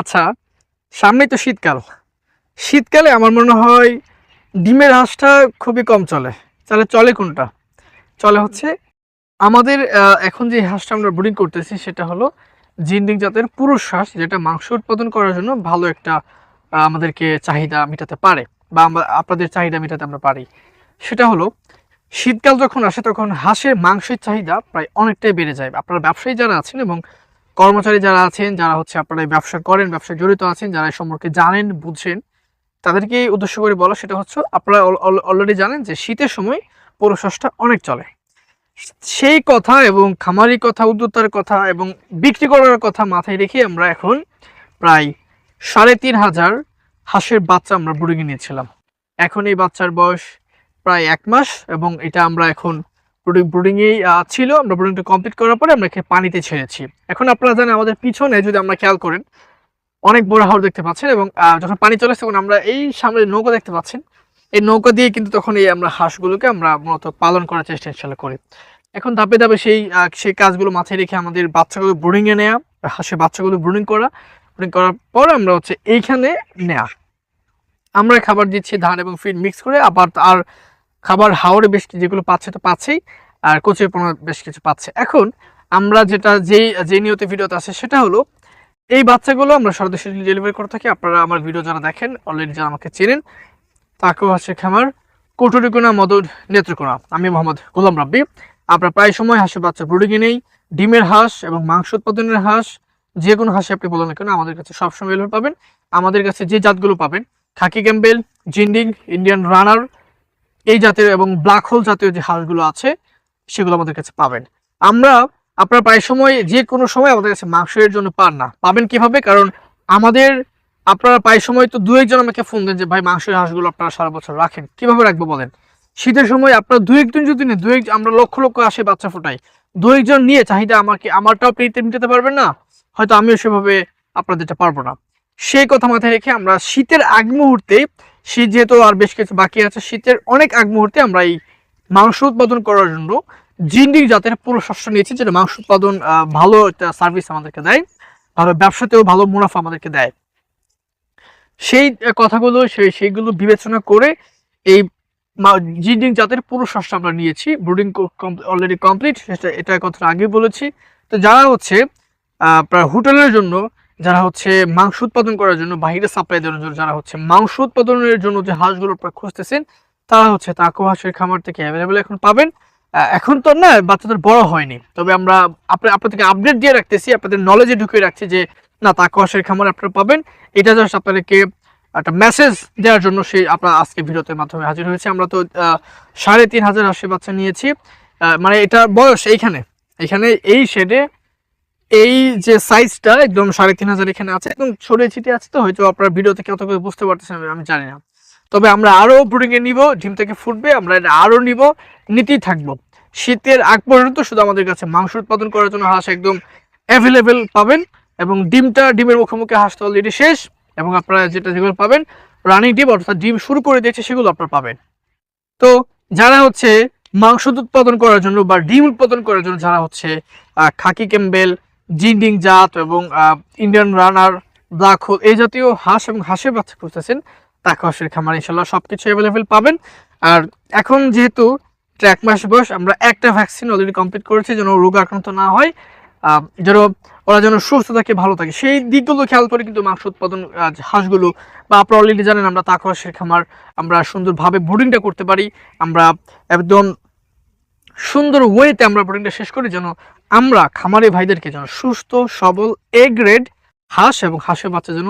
আচ্ছা সামনেই তো শীতকাল। শীতকালে আমার মনে হয় ডিমের হাঁসটা খুবই কম চলে। তাহলে চলে কোনটা? চলে হচ্ছে আমাদের এখন যে হাঁসটা আমরা ব্রিডিং করতেছি সেটা হলো জিন্ডিং জাতের পুরুষ হাঁস, যেটা মাংস উৎপাদন করার জন্য ভালো একটা আমাদেরকে চাহিদা মেটাতে পারে বা আমরা, আপনাদের চাহিদা মেটাতে আমরা পারি। সেটা হলো শীতকাল যখন আসে তখন হাঁসের মাংসের চাহিদা প্রায় অনেকটাই বেড়ে যায়। আপনারা ব্যবসায়ী যারা আছেন এবং কর্মচারী যারা আছেন, যারা হচ্ছে আপনারা ব্যবসা করেন, ব্যবসায় জড়িত আছেন, যারা সম্পর্কে জানেন বুঝছেন তাদেরকে উদ্দেশ্য করে বলা সেটা হচ্ছে আপনারা অলরেডি জানেন যে শীতের সময় পৌরশ্বাসটা অনেক চলে। সেই কথা এবং খামারি কথা, উদ্যোক্তার কথা এবং বিক্রি করার কথা মাথায় রেখে আমরা এখন প্রায় সাড়ে তিন হাজার হাঁসের বাচ্চা আমরা ব্রুডিংয়ে নিয়েছিলাম। এখন এই বাচ্চার বয়স প্রায় এক মাস এবং এটা আমরা এখন ব্রুডিং ব্রুডিংয়েই ছিল। আমরা ব্রুডিংটা কমপ্লিট করার পরে আমরা পানিতে ছেড়েছি। এখন আপনারা জানেন আমাদের পিছনে, যদি আমরা খেয়াল করেন, অনেক বড় হাওড় দেখতে পাচ্ছেন এবং যখন পানি চলে তখন আমরা এই সামনে নৌকা দেখতে পাচ্ছেন, এই নৌকা দিয়ে কিন্তু তখন এই আমরা হাঁসগুলোকে আমরা মূলত পালন করার চেষ্টা ইনশাল্লাহ করি। এখন ধাপে ধাপে সেই সেই কাজগুলো মাথায় রেখে আমাদের বাচ্চাগুলো ব্রুডিংয়ে নেওয়া হাঁসের বাচ্চাগুলো ব্রুডিং করা। ব্রুডিং করার পর আমরা হচ্ছে এইখানে নেয়া। আমরা খাবার দিচ্ছি ধান এবং ফিড মিক্স করে, আবার আর খাবার হাওড়ে বেশ যেগুলো পাচ্ছে তো পাচ্ছেই, আর কচুর পণ্য বেশ কিছু পাচ্ছে। এখন আমরা যেটা, যেই যে নিয়ত ভিডিওতে আছে সেটা হলো, এই বাচ্চাগুলো আমরা সারা দেশে ডেলিভারি করে থাকি। আপনারা আমার ভিডিও যারা দেখেন অলরেডি যারা আমাকে চেনেন, তাকেও হাসে খামার কটুরিকোনা মদর নেত্রকোনা। আমি মোহাম্মদ গোলাম রাব্বি। আমরা প্রায় সময় হাঁসের বাচ্চা ব্রুডিংয়ে নেই। ডিমের হাঁস এবং মাংস উৎপাদনের হাঁস, যে কোনো হাঁসে আপনি বলেন কেন, আমাদের কাছে সবসময় এভাবে পাবেন। আমাদের কাছে যে জাতগুলো পাবেন, খাকি ক্যাম্বেল জিন্ডিং, ইন্ডিয়ান রানার এই জাতীয় এবং ব্ল্যাক হোল জাতীয় যে হাঁসগুলো আছে, সেগুলো আমাদের কাছে পাবেন। আমরা আপনার প্রায় সময় যে কোনো সময় আমাদের কাছে মাংসের জন্য পান না। পাবেন কীভাবে? কারণ আমাদের আপনারা প্রায় সময় তো দু একজন আমাকে ফোন দেন যে, ভাই, মাংসের হাঁসগুলো আপনারা সারা বছর রাখেন। কীভাবে রাখব বলেন? শীতের সময় আপনার দু একজন যদি নেই দু এক আমরা লক্ষ লক্ষ আসে বাচ্চা ফোটাই দু একজন নিয়ে চাহিদা আমাকে আমারটাও পেতে মিটাতে পারবেন না? হয়তো আমিও সেভাবে আপনাদেরটা পারব না। সেই কথা মাথায় রেখে আমরা শীতের আগ মুহূর্তে, শীত যেহেতু আর বেশ কিছু বাকি আছে, শীতের অনেক আগ মুহূর্তে আমরা এই মাংস উৎপাদন করার জন্য জিন্ডিং জাতের পুরো শস্য নিয়েছি, যেটা মাংস উৎপাদন ভালো একটা সার্ভিস আমাদেরকে দেয়। ভালো ব্যবসাতেও ভালো মুনাফা আমাদেরকে দেয়। সেই কথাগুলো, সেই, সেইগুলো বিবেচনা করে এই জিন্ডিং জাতের পুরো শস্য আমরা নিয়েছি। ব্রুডিং অলরেডি কমপ্লিট সেটা, এটা কথা আগে বলেছি। তো যারা হচ্ছে প্রায় হোটেলের জন্য যারা হচ্ছে মাংস উৎপাদন করার জন্য বাইরে সাপ্লাই দেওয়ার জন্য যারা হচ্ছে মাংস উৎপাদনের জন্য যে হাঁসগুলো খুঁজতেছেন, তারা হচ্ছে তাকো হাঁসের খামার থেকে অ্যাভেলেবেল এখন পাবেন। এখন তো না, বাচ্চাদের বড় হয়নি। তবে আমরা আপনার আপনাদেরকে আপডেট দিয়ে রাখতেছি, আপনাদের নলেজে ঢুকিয়ে রাখছি যে, না তাকো হাঁসের খামার আপনারা পাবেন। এটা জাস্ট আপনাদেরকে একটা মেসেজ দেওয়ার জন্য সেই আপনার আজকে ভিডিওতে মাধ্যমে হাজির হয়েছে। আমরা তো সাড়ে তিন হাজার হাঁসের বাচ্চা নিয়েছি। মানে এটা বয়স এইখানে। এখানে এই শেডে এই যে সাইজটা একদম সাড়ে তিন হাজার এখানে আছে। একদম ছড়িয়ে ছিটিয়ে আছে তো, হয়তো আপনার ভিডিওতে কত করে বুঝতে পারতেছেন, আমি- জানি না। তবে আমরা আরও ব্রুডিং এ নিব, ডিম থেকে ফুটবে, আমরা এটা আরও নিব, নিতেই থাকব। শীতের আগ পর্যন্ত শুধু আমাদের কাছে মাংস উৎপাদন করার জন্য হাঁস একদম অ্যাভেলেবেল পাবেন এবং ডিমটা ডিমের মুখোমুখি হাঁস তো অলরেডি শেষ এবং আপনারা যেটা যেগুলো পাবেন রানিং ডিম অর্থাৎ ডিম শুরু করে দিয়েছে সেগুলো আপনারা পাবেন। তো যারা হচ্ছে মাংস উৎপাদন করার জন্য বা ডিম উৎপাদন করার জন্য যারা হচ্ছে খাকি ক্যাম্বেল জিন্ডিং জাত এবং ইন্ডিয়ান রানার ব্ল্যাক হোল এই জাতীয় হাঁস এবং হাঁসের বাচ্চা খুঁজতেছেন, তাকে হাঁসের খামার ইনশাল্লাহ সব কিছু অ্যাভেলেবেল পাবেন। আর এখন যেহেতু এক মাস বয়স, আমরা একটা ভ্যাকসিন অলরেডি কমপ্লিট করেছি যেন রোগ আক্রান্ত না হয় যেন ওরা যেন সুস্থ থাকে, ভালো থাকে। সেই দিকগুলো খেয়াল করে কিন্তু মাংস উৎপাদন হাঁসগুলো বা আপনারা অলরেডি জানেন আমরা তাক হাঁসের খামার, আমরা সুন্দরভাবে ব্রুডিংটা করতে পারি, আমরা একদম সুন্দর ওয়েতে আমরা ব্রুডিংটা শেষ করি যেন আমরা খামারি ভাইদেরকে যেন সুস্থ, সবল এ গ্রেড হাঁস এবং হাঁসের বাচ্চা যেন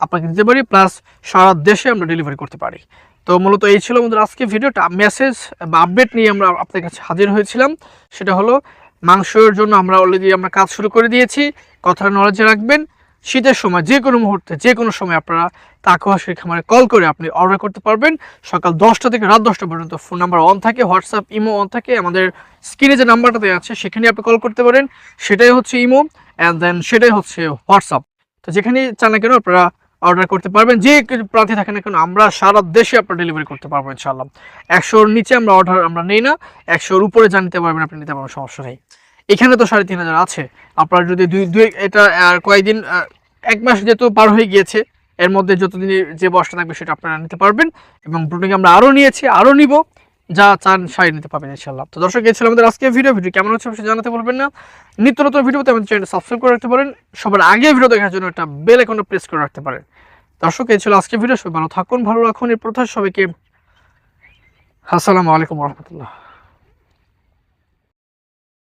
আপনাকে দিতে পারি প্লাস সারা দেশে আমরা ডেলিভারি করতে পারি। তো মূলত এই ছিল আমাদের আজকে ভিডিওটা। মেসেজ বা আপডেট নিয়ে আমরা আপনার কাছে হাজির হয়েছিলাম। সেটা হলো মাংসের জন্য আমরা অলরেডি আমরা কাজ শুরু করে দিয়েছি। কথাটা নলেজে রাখবেন। শীতের সময়, যে কোনো মুহূর্তে, যে কোনো সময় আপনারা তাকু হাঁসের খামারে কল করে আপনি অর্ডার করতে পারবেন। সকাল দশটা থেকে রাত দশটা পর্যন্ত ফোন নাম্বার অন থাকে হোয়াটসঅ্যাপ ইমো অন থাকে, আমাদের স্ক্রিনে যে নাম্বারটা দেওয়া আছে সেখানে আপনি কল করতে পারেন। সেটাই হচ্ছে ইমো অ্যান্ড দেন সেটাই হচ্ছে হোয়াটসঅ্যাপ তো যেখানেই চান না কেন আপনারা অর্ডার করতে পারবেন। যে প্রার্থী থাকে না কেন, আমরা সারা দেশে আপনার ডেলিভারি করতে পারব ইনশাল্লাহ একশোর নিচে আমরা অর্ডার আমরা নেই না, একশোর উপরে যা নিতে পারবেন আপনি নিতে পারবেন, সমস্যা নেই। এখানে তো সাড়ে তিন হাজার আছে। আপনার যদি দুই দুই, এটা, আর কয়েকদিন এক মাস যেহেতু পার হয়ে গিয়েছে, এর মধ্যে যতদিন যে বয়সটা থাকবে সেটা আপনারা নিতে পারবেন এবং ব্রুডিং আমরা আরও নিয়েছি আরও নিব, যা চান সাই নিতে পারবেন ইনশাল্লাহ তো দর্শক, এই ছিল আমাদের আজকের ভিডিও ভিডিও কেমন হচ্ছে অবশ্যই জানাতে বলবেন না। নিত্য নতুন ভিডিওতে আমাদের চ্যানেল সাবস্ক্রাইব করে রাখতে পারেন। সবার আগে ভিডিও দেখার জন্য একটা বেল এখনও প্রেস করে রাখতে পারেন। দর্শক, এই ছিল আজকের ভিডিও সবাই ভালো থাকুন, ভালো রাখুন। এই প্রথা সবাইকে আসসালামু আলাইকুম রহমতুল্লাহ।